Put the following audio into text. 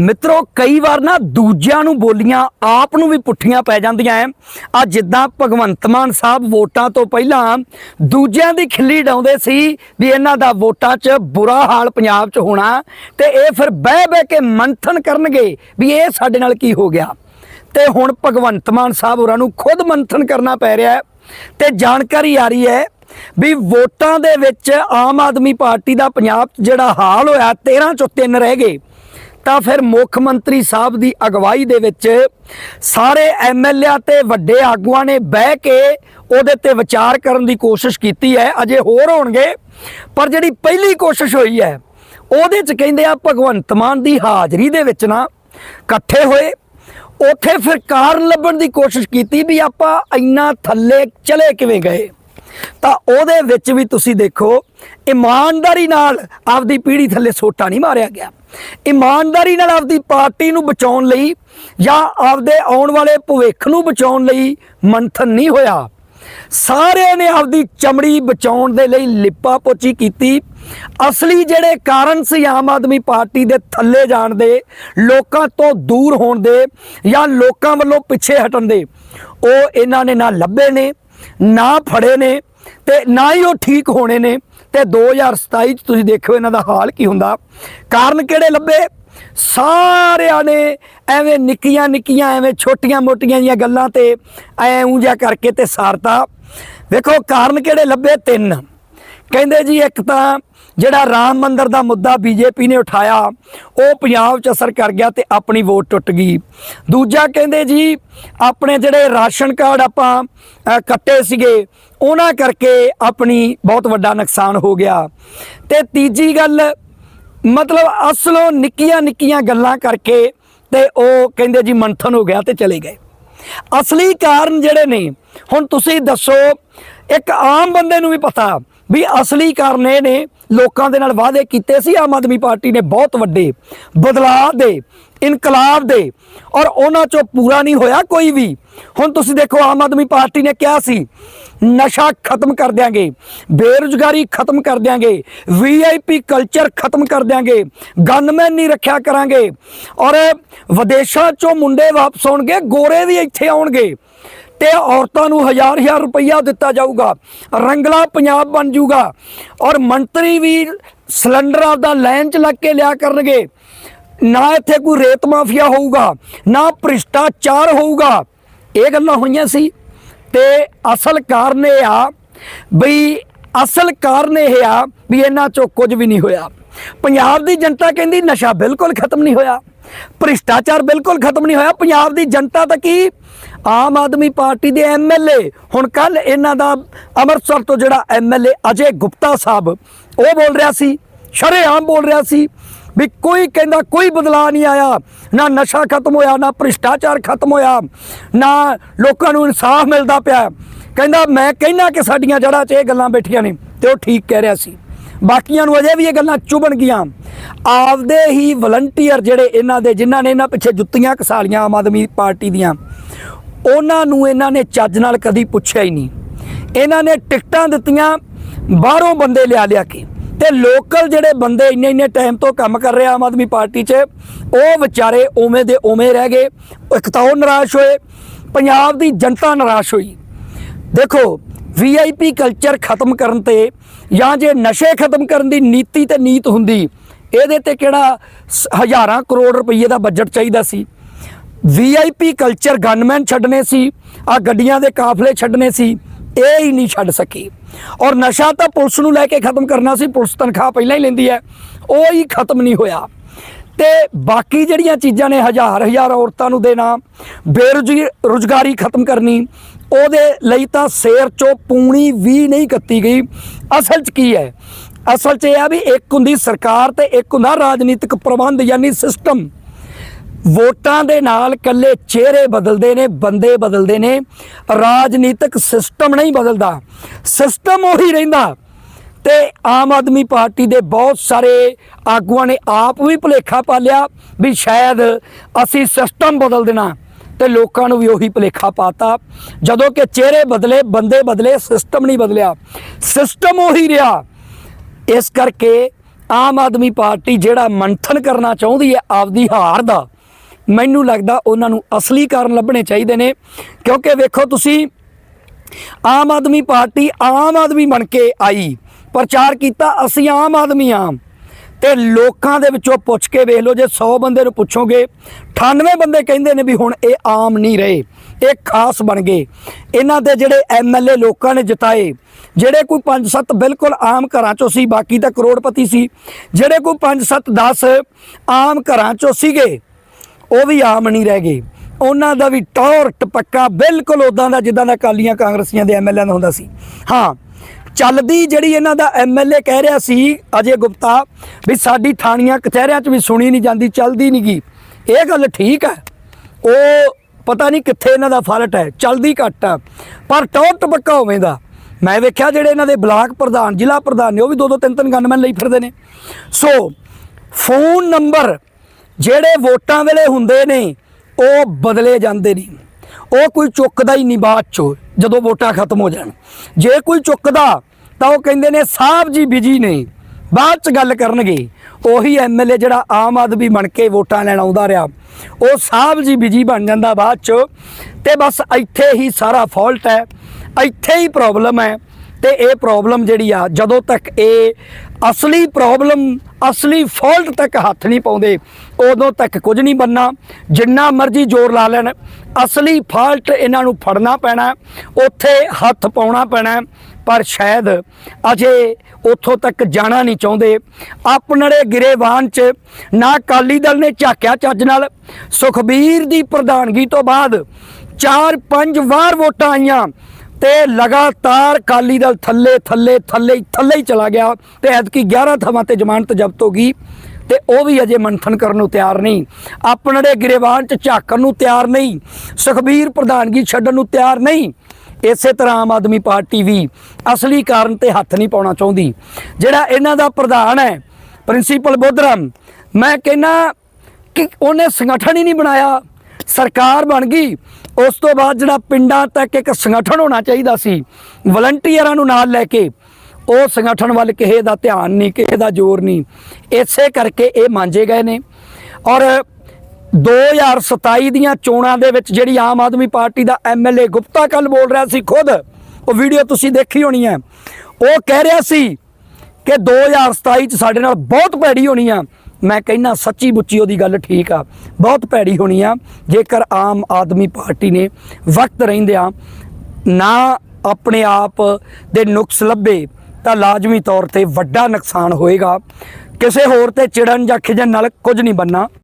ਮਿੱਤਰੋ, ਕਈ ਵਾਰ ਨਾ ਦੂਜਿਆਂ ਨੂੰ ਬੋਲੀਆਂ ਆਪ ਨੂੰ ਵੀ ਪੁੱਠੀਆਂ ਪੈ ਜਾਂਦੀਆਂ ਐ। ਆ ਜਿੱਦਾਂ ਭਗਵੰਤ ਮਾਨ ਸਾਹਿਬ ਵੋਟਾਂ ਤੋਂ ਪਹਿਲਾਂ ਦੂਜਿਆਂ ਦੀ ਖਿੱਲੀ ਡਾਉਂਦੇ ਸੀ ਵੀ ਇਹਨਾਂ ਦਾ ਵੋਟਾਂ 'ਚ ਬੁਰਾ ਹਾਲ ਪੰਜਾਬ 'ਚ ਹੋਣਾ ਤੇ ਇਹ ਫਿਰ ਬਹਿ ਬਹਿ ਕੇ ਮੰਥਨ ਕਰਨਗੇ ਵੀ ਇਹ ਸਾਡੇ ਨਾਲ ਕੀ ਹੋ ਗਿਆ। ਤੇ ਹੁਣ ਭਗਵੰਤ ਮਾਨ ਸਾਹਿਬ ਹੋਰਾਂ ਨੂੰ ਖੁਦ ਮੰਥਨ ਕਰਨਾ ਪੈ ਰਿਹਾ ਹੈ ਤੇ ਜਾਣਕਾਰੀ ਆ ਰਹੀ ਹੈ ਵੀ ਵੋਟਾਂ ਦੇ ਵਿੱਚ ਆਮ ਆਦਮੀ ਪਾਰਟੀ ਦਾ ਪੰਜਾਬ 'ਚ ਜਿਹੜਾ ਹਾਲ ਹੋਇਆ 13 ਚੋਂ 3 ਰਹਿ ਗਏ। ਤਾਂ ਫਿਰ ਮੁੱਖ ਮੰਤਰੀ ਸਾਹਿਬ ਦੀ ਅਗਵਾਈ ਦੇ ਵਿੱਚ ਸਾਰੇ ਐਮਐਲਏ ਤੇ ਵੱਡੇ ਆਗੂਆਂ ਨੇ ਬਹਿ ਕੇ ਉਹਦੇ ਤੇ ਵਿਚਾਰ ਕਰਨ ਦੀ ਕੋਸ਼ਿਸ਼ ਕੀਤੀ ਹੈ। ਅਜੇ ਹੋਰ ਹੋਣਗੇ, ਪਰ ਜਿਹੜੀ ਪਹਿਲੀ ਕੋਸ਼ਿਸ਼ ਹੋਈ ਹੈ, ਉਹਦੇ 'ਚ ਕਹਿੰਦੇ ਆ ਭਗਵੰਤ ਮਾਨ ਦੀ ਹਾਜ਼ਰੀ ਦੇ ਵਿੱਚ ਨਾ ਇਕੱਠੇ ਹੋਏ। ਉੱਥੇ ਫਿਰ ਕਾਰਨ ਲੱਭਣ ਦੀ ਕੋਸ਼ਿਸ਼ ਕੀਤੀ ਵੀ ਆਪਾਂ ਇੰਨਾ ਥੱਲੇ ਚਲੇ ਕਿਵੇਂ ਗਏ? ਤਾਂ ਉਹਦੇ ਵਿੱਚ ਵੀ ਤੁਸੀਂ ਦੇਖੋ, ਇਮਾਨਦਾਰੀ ਨਾਲ ਆਪਦੀ ਪੀੜ੍ਹੀ ਥੱਲੇ ਸੋਟਾ ਨਹੀਂ ਮਾਰਿਆ ਗਿਆ। ਇਮਾਨਦਾਰੀ ਨਾਲ ਆਪਦੀ ਪਾਰਟੀ ਨੂੰ ਬਚਾਉਣ ਲਈ ਜਾਂ ਆਪਦੇ ਆਉਣ ਵਾਲੇ ਭਵਿੱਖ ਨੂੰ ਬਚਾਉਣ ਲਈ ਮੰਥਨ ਨਹੀਂ ਹੋਇਆ। ਸਾਰਿਆਂ ਨੇ ਆਪਦੀ ਚਮੜੀ ਬਚਾਉਣ ਦੇ ਲਈ ਲਿਪਾ ਪੋਚੀ ਕੀਤੀ। ਅਸਲੀ ਜਿਹੜੇ ਕਾਰਨ ਸੀ ਆਮ ਆਦਮੀ ਪਾਰਟੀ ਦੇ ਥੱਲੇ ਜਾਣ ਦੇ, ਲੋਕਾਂ ਤੋਂ ਦੂਰ ਹੋਣ ਦੇ ਜਾਂ ਲੋਕਾਂ ਵੱਲੋਂ ਪਿੱਛੇ ਹਟਣ ਦੇ, ਉਹ ਇਹਨਾਂ ਨੇ ਨਾ ਲੱਭੇ ਨੇ ਨਾ ਫੜੇ ਨੇ ਤੇ ਨਾ ਹੀ ਉਹ ਠੀਕ ਹੋਣੇ ਨੇ। ਤੇ 2027 ਚ ਤੁਸੀਂ ਦੇਖਿਓ ਇਹਨਾਂ ਦਾ ਹਾਲ ਕੀ ਹੁੰਦਾ। ਕਾਰਨ ਕਿਹੜੇ ਲੱਭੇ? ਸਾਰਿਆਂ ਨੇ ਐਵੇਂ ਨਿੱਕੀਆਂ ਨਿੱਕੀਆਂ, ਐਵੇਂ ਛੋਟੀਆਂ ਮੋਟੀਆਂ ਜੀਆਂ ਗੱਲਾਂ ਤੇ ਐਂ ਉਂਜਾ ਕਰਕੇ ਤੇ ਸਾਰਤਾ। ਵੇਖੋ ਕਾਰਨ ਕਿਹੜੇ ਲੱਭੇ? ਤਿੰਨ। ਕਹਿੰਦੇ ਜੀ ਇੱਕ ਤਾਂ ਜਿਹੜਾ ਰਾਮ ਮੰਦਰ ਦਾ ਮੁੱਦਾ ਬੀਜੇਪੀ ਨੇ ਉਠਾਇਆ, ਉਹ ਪੰਜਾਬ 'ਚ ਅਸਰ ਕਰ ਗਿਆ ਤੇ ਆਪਣੀ ਵੋਟ ਟੁੱਟ ਗਈ। ਦੂਜਾ ਕਹਿੰਦੇ ਜੀ, ਆਪਣੇ ਜਿਹੜੇ ਰਾਸ਼ਨ ਕਾਰਡ ਆਪਾਂ ਕੱਟੇ ਸੀਗੇ, ਉਹਨਾਂ ਕਰਕੇ ਆਪਣੀ ਬਹੁਤ ਵੱਡਾ ਨੁਕਸਾਨ ਹੋ ਗਿਆ। ਤੇ ਤੀਜੀ ਗੱਲ, ਮਤਲਬ ਅਸਲੋਂ ਨਿੱਕੀਆਂ ਨਿੱਕੀਆਂ ਗੱਲਾਂ ਕਰਕੇ ਤੇ ਉਹ ਕਹਿੰਦੇ ਜੀ ਮੰਥਨ ਹੋ ਗਿਆ ਤੇ ਚਲੇ ਗਏ। ਅਸਲੀ ਕਾਰਨ ਜਿਹੜੇ ਨੇ, ਹੁਣ ਤੁਸੀਂ ਦੱਸੋ, ਇੱਕ ਆਮ ਬੰਦੇ ਨੂੰ ਵੀ ਪਤਾ ਵੀ ਅਸਲੀ ਕਾਰਨ ਇਹ ਨੇ, ਲੋਕਾਂ ਦੇ ਨਾਲ ਵਾਅਦੇ ਕੀਤੇ ਸੀ, ਆਮ ਆਦਮੀ ਪਾਰਟੀ ਨੇ ਬਹੁਤ ਵੱਡੇ ਬਦਲਾਅ ਦੇ, ਇਨਕਲਾਬ ਦੇ, ਔਰ ਉਹਨਾਂ ਚੋਂ ਪੂਰਾ ਨਹੀਂ ਹੋਇਆ ਕੋਈ ਵੀ। ਹੁਣ ਤੁਸੀਂ ਦੇਖੋ, ਆਮ ਆਦਮੀ ਪਾਰਟੀ ਨੇ ਕਿਹਾ ਸੀ, ਨਸ਼ਾ ਖਤਮ ਕਰ ਦਿਆਂਗੇ, ਬੇਰੁਜ਼ਗਾਰੀ ਖਤਮ ਕਰ ਦਿਆਂਗੇ ਵੀਆਈਪੀ ਕਲਚਰ ਖਤਮ ਕਰ ਦਿਆਂਗੇ ਗਨਮੈਨ ਨਹੀਂ ਰੱਖਿਆ ਕਰਾਂਗੇ, ਔਰ ਵਿਦੇਸ਼ਾਂ ਚੋਂ ਮੁੰਡੇ ਵਾਪਸ ਆਉਣਗੇ, ਗੋਰੇ ਵੀ ਇੱਥੇ ਆਉਣਗੇ। ਤੇ ਔਰਤਾਂ ਨੂੰ ਹਜ਼ਾਰ ਹਜ਼ਾਰ ਰੁਪਈਆ ਦਿੱਤਾ ਜਾਊਗਾ। ਰੰਗਲਾ ਪੰਜਾਬ ਬਣ ਜਾਊਗਾ ਔਰ ਮੰਤਰੀ ਵੀ ਸਿਲੰਡਰਾਂ ਦਾ ਲਾਈਨ 'ਚ ਲੱਗ ਕੇ ਲਿਆ ਕਰਨਗੇ। ਨਾ ਇੱਥੇ ਕੋਈ ਰੇਤ ਮਾਫੀਆ ਹੋਊਗਾ, ਨਾ ਭ੍ਰਿਸ਼ਟਾਚਾਰ ਹੋਊਗਾ। ਇਹ ਗੱਲਾਂ ਹੋਈਆਂ ਸੀ ਤੇ ਅਸਲ ਕਾਰਨ ਇਹ ਆ ਬਈ ਅਸਲ ਕਾਰਨ ਇਹ ਆ ਵੀ ਇਹਨਾਂ ਚੋਂ ਕੁਝ ਵੀ ਨਹੀਂ ਹੋਇਆ। ਪੰਜਾਬ ਦੀ ਜਨਤਾ ਕਹਿੰਦੀ ਨਸ਼ਾ ਬਿਲਕੁਲ ਖਤਮ ਨਹੀਂ ਹੋਇਆ। ਭ੍ਰਿਸ਼ਟਾਚਾਰ ਬਿਲਕੁਲ ਖਤਮ ਨਹੀਂ ਹੋਇਆ। ਪੰਜਾਬ ਦੀ ਜਨਤਾ ਤਾਂ ਕੀ? ਆਮ ਆਦਮੀ ਪਾਰਟੀ ਦੇ ਐਮਐਲਏ ਹੁਣ ਕੱਲ ਇਹਨਾਂ ਦਾ ਅੰਮ੍ਰਿਤਸਰ ਤੋਂ ਜਿਹੜਾ ਐਮਐਲਏ ਅਜੇ ਗੁਪਤਾ ਸਾਹਿਬ, ਉਹ ਬੋਲ ਰਿਹਾ ਸੀ, ਸ਼ਰੇਆਮ ਬੋਲ ਰਿਹਾ ਸੀ ਵੀ ਕੋਈ ਕਹਿੰਦਾ ਕੋਈ ਬਦਲਾਅ ਨਹੀਂ ਆਇਆ। ਨਾ ਨਸ਼ਾ ਖਤਮ ਹੋਇਆ, ਨਾ ਭ੍ਰਿਸ਼ਟਾਚਾਰ ਖਤਮ ਹੋਇਆ, ਨਾ ਲੋਕਾਂ ਨੂੰ ਇਨਸਾਫ ਮਿਲਦਾ ਪਿਆ। ਕਹਿੰਦਾ, ਮੈਂ ਕਹਿਣਾ ਕਿ ਸਾਡੀਆਂ ਜੜ੍ਹਾਂ 'ਚ ਇਹ ਗੱਲਾਂ ਬੈਠੀਆਂ ਨੇ ਤੇ ਉਹ ਠੀਕ ਕਹਿ ਰਿਹਾ ਸੀ। ਬਾਕੀਆਂ ਨੂੰ ਅਜੇ ਵੀ ਇਹ ਗੱਲਾਂ ਚੁਭਣ ਆਪਦੇ ਹੀ ਵਲੰਟੀਅਰ ਜਿਹੜੇ ਇਹਨਾਂ ਦੇ, ਜਿਨ੍ਹਾਂ ਨੇ ਇਹਨਾਂ ਪਿੱਛੇ ਜੁੱਤੀਆਂ ਕਸਾਲੀਆਂ ਆਮ ਆਦਮੀ ਪਾਰਟੀ ਦੀਆਂ, ਉਹਨਾਂ ਨੂੰ ਇਹਨਾਂ ਨੇ ਚੱਜ ਨਾਲ ਕਦੀ ਪੁੱਛਿਆ ਹੀ ਨਹੀਂ। ਇਹਨਾਂ ਨੇ ਟਿਕਟਾਂ ਦਿੱਤੀਆਂ, ਬਾਹਰੋਂ ਬੰਦੇ ਲਿਆ ਲਿਆ ਕੇ। ਤੇ ਲੋਕਲ ਜਿਹੜੇ ਬੰਦੇ ਇੰਨੇ ਇੰਨੇ ਟਾਈਮ ਤੋਂ ਕੰਮ ਕਰ ਰਹੇ ਆਮ ਆਦਮੀ ਪਾਰਟੀ 'ਚ, ਉਹ ਵਿਚਾਰੇ ਉਵੇਂ ਦੇ ਉਵੇਂ ਰਹਿ ਗਏ। ਇੱਕ ਤਾਂ ਉਹ ਨਿਰਾਸ਼ ਹੋਏ, ਪੰਜਾਬ ਦੀ ਜਨਤਾ ਨਿਰਾਸ਼ ਹੋਈ। ਦੇਖੋ ਵੀਆਈਪੀ ਕਲਚਰ ਖਤਮ ਕਰਨ ਤੇ ਜਾਂ ਜੇ ਨਸ਼ੇ ਖਤਮ ਕਰਨ ਦੀ ਨੀਤੀ ਤੇ ਨੀਤ ਹੁੰਦੀ, ਇਹਦੇ ਤੇ ਕਿਹੜਾ ਸ- ਹਜ਼ਾਰਾਂ ਕਰੋੜ ਰੁਪਏ ਦਾ ਬਜਟ ਚਾਹੀਦਾ ਸੀ? ਵੀਆਈਪੀ ਕਲਚਰ ਗਨਮੈਨ ਛੱਡਨੇ ਸੀ ਆ ਗੱਡੀਆਂ ਦੇ ਕਾਫਲੇ ਛੱਡਨੇ ਸੀ, ਇਹ ਹੀ ਨਹੀਂ ਛੱਡ ਸਕੀ। ਔਰ ਨਸ਼ਾ ਤਾਂ ਪੁਲਿਸ ਨੂੰ ਲੈ ਕੇ ਖਤਮ ਕਰਨਾ ਸੀ, ਪੁਲਿਸ ਤਨਖਾਹ ਪਹਿਲਾਂ ਹੀ ਲੈਂਦੀ ਹੈ, ਉਹ ਹੀ ਖਤਮ ਨਹੀਂ ਹੋਇਆ। ਤੇ ਬਾਕੀ ਜਿਹੜੀਆਂ ਚੀਜ਼ਾਂ ਨੇ ਹਜ਼ਾਰ ਹਜ਼ਾਰ ਔਰਤਾਂ ਨੂੰ ਦੇਣਾ ਬੇਰੁਜ਼ਗਾਰੀ ਖਤਮ ਕਰਨੀ ਉਹਦੇ ਲਈ ਤਾਂ ਸੇਰ ਚੋਂ ਪੂਣੀ ਵੀ ਨਹੀਂ ਕੱਤੀ ਗਈ। ਅਸਲ 'ਚ ਕੀ ਹੈ? ਅਸਲ 'ਚ ਇਹ ਆ ਵੀ ਇੱਕ ਹੁੰਦੀ ਸਰਕਾਰ ਤੇ ਇੱਕ ਹੁੰਦਾ ਰਾਜਨੀਤਿਕ ਪ੍ਰਬੰਧ ਯਾਨੀ ਸਿਸਟਮ ਵੋਟਾਂ ਦੇ ਨਾਲ ਕੱਲੇ ਚਿਹਰੇ ਬਦਲਦੇ ਨੇ, ਬੰਦੇ ਬਦਲਦੇ ਨੇ। ਰਾਜਨੀਤਿਕ ਸਿਸਟਮ ਨਹੀਂ ਬਦਲਦਾ। ਸਿਸਟਮ ਉਹੀ ਰਹਿੰਦਾ। ਤੇ ਆਮ ਆਦਮੀ ਪਾਰਟੀ ਦੇ ਬਹੁਤ ਸਾਰੇ ਆਗੂਆਂ ਨੇ ਆਪ ਵੀ ਭੁਲੇਖਾ ਪਾਲਿਆ ਵੀ ਸ਼ਾਇਦ ਅਸੀਂ ਸਿਸਟਮ ਬਦਲ ਦੇਣਾ। ਤੇ ਲੋਕਾਂ ਨੂੰ ਵੀ ਉਹੀ ਭੁਲੇਖਾ ਪਾਤਾ। ਜਦੋਂ ਕਿ ਚਿਹਰੇ ਬਦਲੇ, ਬੰਦੇ ਬਦਲੇ ਸਿਸਟਮ ਨਹੀਂ ਬਦਲਿਆ। ਸਿਸਟਮ ਉਹੀ ਰਿਹਾ। ਇਸ ਕਰਕੇ ਆਮ ਆਦਮੀ ਪਾਰਟੀ ਜਿਹੜਾ ਮੰਥਨ ਕਰਨਾ ਚਾਹੁੰਦੀ ਹੈ, ਆਪਦੀ ਹਾਰ ਦਾ, ਮੈਨੂੰ ਲੱਗਦਾ ਉਹਨਾਂ ਨੂੰ ਅਸਲੀ ਕਾਰਨ ਲੱਭਣੇ ਚਾਹੀਦੇ ਨੇ। ਕਿਉਂਕਿ ਵੇਖੋ ਤੁਸੀਂ, ਆਮ ਆਦਮੀ ਪਾਰਟੀ ਆਮ ਆਦਮੀ ਬਣ ਕੇ ਆਈ, ਪ੍ਰਚਾਰ ਕੀਤਾ, ਅਸੀਂ ਆਮ ਆਦਮੀ ਆਮ ਤੇ ਲੋਕਾਂ ਦੇ ਵਿੱਚੋਂ ਪੁੱਛ ਕੇ ਵੇਖ ਲਓ, ਜੇ 100 ਬੰਦੇ ਨੂੰ ਪੁੱਛੋਗੇ 98 ਬੰਦੇ ਕਹਿੰਦੇ ਨੇ ਵੀ ਹੁਣ ਇਹ ਆਮ ਨਹੀਂ ਰਹੇ, ਇਹ ਖਾਸ ਬਣ ਗਏ। ਇਹਨਾਂ ਦੇ ਜਿਹੜੇ ਐਮਐਲਏ ਲੋਕਾਂ ਨੇ ਜਿਤਾਏ, ਜਿਹੜੇ ਕੋਈ 5-7 ਬਿਲਕੁਲ ਆਮ ਘਰਾਂ ਚੋਂ ਸੀ, ਬਾਕੀ ਤਾਂ ਕਰੋੜਪਤੀ ਸੀ, ਜਿਹੜੇ ਕੋਈ 5-7 10 ਆਮ ਘਰਾਂ ਚੋਂ ਸੀਗੇ, ਉਹ ਵੀ ਆਮ ਨਹੀਂ ਰਹਿ ਗਏ। ਉਹਨਾਂ ਦਾ ਵੀ ਟੌਰ ਟਪੱਕਾ ਬਿਲਕੁਲ ਉਦਾਂ ਦਾ ਜਿੱਦਾਂ ਦਾ ਕਾਲੀਆਂ ਕਾਂਗਰਸੀਆਂ ਦੇ ਐਮਐਲਏ ਦਾ ਹੁੰਦਾ ਸੀ। ਹਾਂ ਚੱਲਦੀ ਜਿਹੜੀ ਇਹਨਾਂ ਦਾ ਐਮਐਲਏ ਕਹਿ ਰਿਹਾ ਸੀ ਅਜੇ ਗੁਪਤਾ ਵੀ ਸਾਡੀ ਥਾਣੀਆਂ ਕਚਹਿਰਿਆਂ 'ਚ ਵੀ ਸੁਣੀ ਨਹੀਂ ਜਾਂਦੀ, ਚੱਲਦੀ ਨਹੀਂ ਗੀ। ਇਹ ਗੱਲ ਠੀਕ ਹੈ। ਉਹ ਪਤਾ ਨਹੀਂ ਕਿੱਥੇ ਇਹਨਾਂ ਦਾ ਫਾਲਟ ਹੈ, ਚੱਲਦੀ ਘੱਟ ਆ ਪਰ ਟੌਰ ਟਪੱਕਾ ਹੋਵੇਂ ਦਾ। ਮੈਂ ਵੇਖਿਆ ਜਿਹੜੇ ਇਹਨਾਂ ਦੇ ਬਲਾਕ ਪ੍ਰਧਾਨ, ਜ਼ਿਲ੍ਹਾ ਪ੍ਰਧਾਨ ਨੇ, ਉਹ ਵੀ ਦੋ ਦੋ, ਤਿੰਨ ਤਿੰਨ ਗਨਮੈਨ ਲਈ ਫਿਰਦੇ ਨੇ। ਸੋ ਫੋਨ ਨੰਬਰ ਜਿਹੜੇ ਵੋਟਾਂ ਵੇਲੇ ਹੁੰਦੇ ਨੇ, ਉਹ ਬਦਲੇ ਜਾਂਦੇ ਨੇ। ਉਹ ਕੋਈ ਚੁੱਕਦਾ ਹੀ ਨਹੀਂ ਬਾਅਦ ਚੋਂ। ਜਦੋਂ ਵੋਟਾਂ ਖਤਮ ਹੋ ਜਾਣ। ਜੇ ਕੋਈ ਚੁੱਕਦਾ, ਤਾਂ ਉਹ ਕਹਿੰਦੇ ਨੇ, ਸਾਹਿਬ ਜੀ ਬਿਜ਼ੀ ਨੇ। ਬਾਅਦ ਚ ਗੱਲ ਕਰਨਗੇ। ਉਹੀ ਐਮਐਲਏ ਜਿਹੜਾ ਆਮ ਆਦਮੀ ਬਣ ਕੇ ਵੋਟਾਂ ਲੈਣ ਆਉਂਦਾ ਰਿਹਾ। ਉਹ ਸਾਹਿਬ ਜੀ ਬਿਜ਼ੀ ਬਣ ਜਾਂਦਾ ਬਾਅਦ ਚ ਤੇ ਬਸ ਇੱਥੇ ਹੀ ਸਾਰਾ ਫਾਲਟ ਹੈ। ਇੱਥੇ ਹੀ ਪ੍ਰੋਬਲਮ ਹੈ। ਤੇ ਇਹ ਪ੍ਰੋਬਲਮ ਜਿਹੜੀ ਆ, ਜਦੋਂ ਤੱਕ ਇਹ ਅਸਲੀ ਪ੍ਰੋਬਲਮ ਅਸਲੀ ਫਾਲਟ ਤੱਕ ਹੱਥ ਨਹੀਂ ਪਾਉਂਦੇ, ਉਦੋਂ ਤੱਕ ਕੁਝ ਨਹੀਂ ਬੰਨਾ ਜਿੰਨਾ ਮਰਜ਼ੀ ਜ਼ੋਰ ਲਾ ਲੈਣ, ਅਸਲੀ ਫਾਲਟ ਇਹਨਾਂ ਨੂੰ ਫੜਨਾ ਪੈਣਾ, ਉੱਥੇ ਹੱਥ ਪਾਉਣਾ ਪੈਣਾ। ਪਰ ਸ਼ਾਇਦ ਅਜੇ ਉੱਥੋਂ ਤੱਕ ਜਾਣਾ ਨਹੀਂ ਚਾਹੁੰਦੇ। ਆਪਣੜੇ ਗਿਰੇਵਾਨ ਚ ਨਾ ਅਕਾਲੀ ਦਲ ਨੇ ਝਾਕਿਆ ਚੱਜ ਨਾਲ। ਸੁਖਬੀਰ ਦੀ ਪ੍ਰਧਾਨਗੀ ਤੋਂ ਬਾਅਦ ਚਾਰ ਪੰਜ ਵਾਰ ਵੋਟਾਂ ਆਈਆਂ। ਤੇ ਲਗਾਤਾਰ ਕਾਲੀ ਦਲ ਥੱਲੇ ਥੱਲੇ ਥੱਲੇ ਥੱਲੇ ਹੀ ਚਲਾ ਗਿਆ ਤੇ ਐਤਕੀ 11 ਥਾਵਾਂ ਤੇ ਜ਼ਮਾਨਤ ਜ਼ਬਤ ਹੋ ਗਈ ਤੇ ਉਹ ਵੀ ਅਜੇ ਮੰਥਨ ਕਰਨ ਨੂੰ ਤਿਆਰ ਨਹੀਂ। ਆਪਣੇ ਗਿਰੇਵਾਨ ਚ ਝਾਕਣ ਨੂੰ ਤਿਆਰ ਨਹੀਂ, ਸੁਖਬੀਰ ਪ੍ਰਧਾਨਗੀ ਛੱਡਣ ਨੂੰ ਤਿਆਰ ਨਹੀਂ, ਇਸੇ ਤਰ੍ਹਾਂ ਆਮ ਆਦਮੀ ਪਾਰਟੀ ਵੀ ਅਸਲੀ ਕਾਰਨ ਤੇ ਹੱਥ ਨਹੀਂ ਪਾਉਣਾ ਚਾਹੁੰਦੀ। ਜਿਹੜਾ ਇਹਨਾਂ ਦਾ ਪ੍ਰਧਾਨ ਹੈ, ਪ੍ਰਿੰਸੀਪਲ ਬੋਧਰਾਮ, ਮੈਂ ਕਹਿੰਨਾ ਕਿ ਉਹਨੇ ਸੰਗਠਨ ਹੀ ਨਹੀਂ ਬਣਾਇਆ। ਸਰਕਾਰ ਬਣ ਗਈ। ਉਸ ਤੋਂ ਬਾਅਦ ਜਿਹੜਾ ਪਿੰਡਾਂ ਤੱਕ ਇੱਕ ਸੰਗਠਨ ਹੋਣਾ ਚਾਹੀਦਾ ਸੀ ਵਲੰਟੀਅਰਾਂ ਨੂੰ ਨਾਲ ਲੈ ਕੇ, ਉਹ ਸੰਗਠਨ ਵੱਲ ਕਿਸੇ ਦਾ ਧਿਆਨ ਨਹੀਂ, ਕਿਸੇ ਦਾ ਜ਼ੋਰ ਨਹੀਂ। ਇਸੇ ਕਰਕੇ ਇਹ ਮਾਂਜੇ ਗਏ ਨੇ। ਔਰ 2027 ਦੀਆਂ ਚੋਣਾਂ ਦੇ ਵਿੱਚ ਜਿਹੜੀ ਆਮ ਆਦਮੀ ਪਾਰਟੀ ਦਾ ਐਮਐਲਏ ਗੁਪਤਾ ਕੱਲ ਬੋਲ ਰਿਹਾ ਸੀ ਖੁਦ, ਉਹ ਵੀਡੀਓ ਤੁਸੀਂ ਦੇਖੀ ਹੋਣੀ ਹੈ। ਉਹ ਕਹਿ ਰਿਹਾ ਸੀ ਕਿ 2027 ਚ ਸਾਡੇ ਨਾਲ ਬਹੁਤ ਭੈੜੀ ਹੋਣੀ ਆ। ਮੈਂ ਕਹਿੰਨਾ ਸੱਚੀ ਮੁੱਚੀ ਉਹਦੀ ਗੱਲ ਠੀਕ ਆ। ਬਹੁਤ ਭੈੜੀ ਹੋਣੀ ਆ। ਜੇਕਰ ਆਮ ਆਦਮੀ ਪਾਰਟੀ ਨੇ ਵਕਤ ਰਹਿੰਦਿਆਂ ਨਾ ਆਪਣੇ ਆਪ ਦੇ ਨੁਕਸ ਲੱਭੇ, ਤਾਂ ਲਾਜ਼ਮੀ ਤੌਰ ਤੇ ਵੱਡਾ ਨੁਕਸਾਨ ਹੋਏਗਾ। ਕਿਸੇ ਹੋਰ ਤੇ ਚਿੜਨ ਜਾਂ ਖਿਜਣ ਨਾਲ ਕੁਝ ਨਹੀਂ ਬੰਨਾ